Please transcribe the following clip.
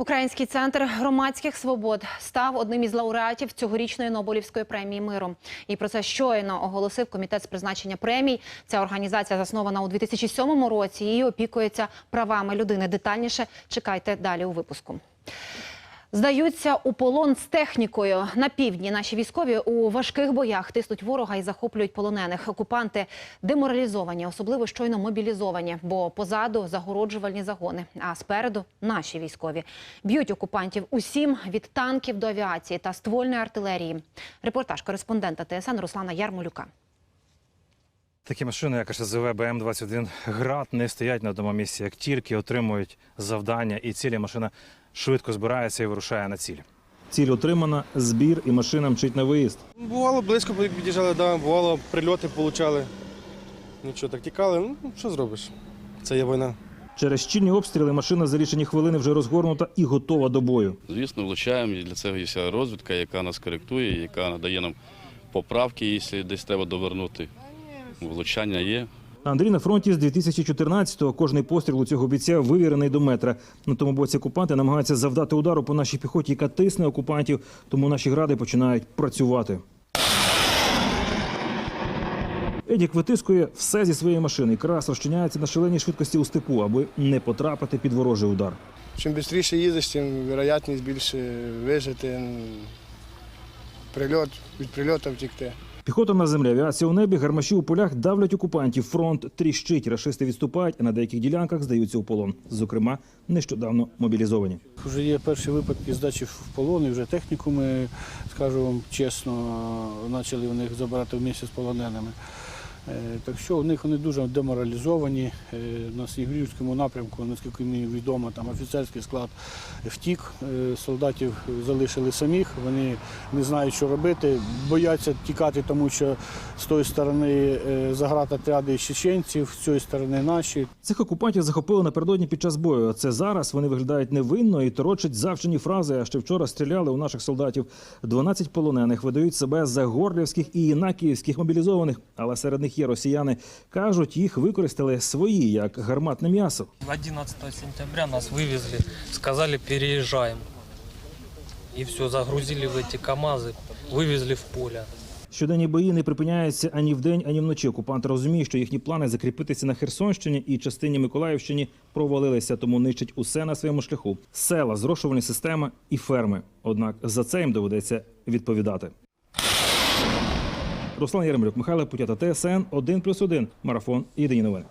Український центр громадських свобод став одним із лауреатів цьогорічної Нобелівської премії миру. І про це щойно оголосив комітет з призначення премій. Ця організація заснована у 2007 році і опікується правами людини. Детальніше чекайте далі у випуску. Здаються у полон з технікою. На півдні наші військові у важких боях тиснуть ворога і захоплюють полонених. Окупанти деморалізовані, особливо щойно мобілізовані, бо позаду загороджувальні загони. А спереду наші військові б'ють окупантів усім від танків до авіації та ствольної артилерії. Репортаж кореспондента ТСН Руслана Ярмолюка. Такі машини, як ШЗВ БМ-21 «Град», не стоять на одному місці. Як тільки отримують завдання і цілі, машина швидко збирається і вирушає на ціль. Ціль отримана, збір і машина мчить на виїзд. Бувало близько під'їжджали, да, бувало прильоти получали. Нічого, так тікали. Ну, що зробиш? Це є війна. Через щільні обстріли машина за лічені хвилини вже розгорнута і готова до бою. Звісно, влучаємо, і для цього є вся розвідка, яка нас коректує, яка надає нам поправки, якщо десь треба довернути. Влучання є. Андрій на фронті з 2014-го. Кожний постріл у цього бійця вивірений до метра. На тому боці окупанти намагаються завдати удару по нашій піхоті, яка тисне окупантів, тому наші гради починають працювати. Едік витискує все зі своєї машини. Крас розчиняється на шаленій швидкості у степу, аби не потрапити під ворожий удар. Чим швидше їздиш, тим вероятність більше вижити. Прильот від прильоту втікти. Піхота на землі, авіація у небі, гармаші у полях давлять окупантів. Фронт тріщить, рашисти відступають, а на деяких ділянках здаються у полон. Зокрема, нещодавно мобілізовані. Вже є перші випадки здачі в полон, і вже техніку ми, скажу вам чесно, почали в них забирати в місці з полоненими. Е, Так що у них вони дуже деморалізовані. Е, На Снігурівському напрямку, наскільки мені відомо, там офіцерський склад втік, е, солдатів залишили самих, вони не знають, що робити, бояться тікати, тому що з тої сторони заградотряди чеченців, з цієї сторони наші. Цих окупантів захопили напередодні під час бою. Це зараз вони виглядають невинно і торочать завчені фрази. А ще вчора стріляли у наших солдатів. 12 полонених видають себе за горлівських і інакіївських мобілізованих, але серед них є росіяни. кажуть, їх використали свої як гарматне м'ясо. 11 сентября нас вывезли, сказали переезжаем. И все, загрузили в эти КАМАЗы, вывезли в поле. Щоденні бої не припиняються ані вдень, ані вночі. Окупанти розуміють, що їхні плани закріпитися на Херсонщині і частині Миколаївщині провалилися, тому нищать усе на своєму шляху: села, зрошувальні системи і ферми. Однак за це їм доведеться відповідати. Руслан Яремлюк, Михайло Путята, ТСН 1+,1. Марафон. Єдині новини.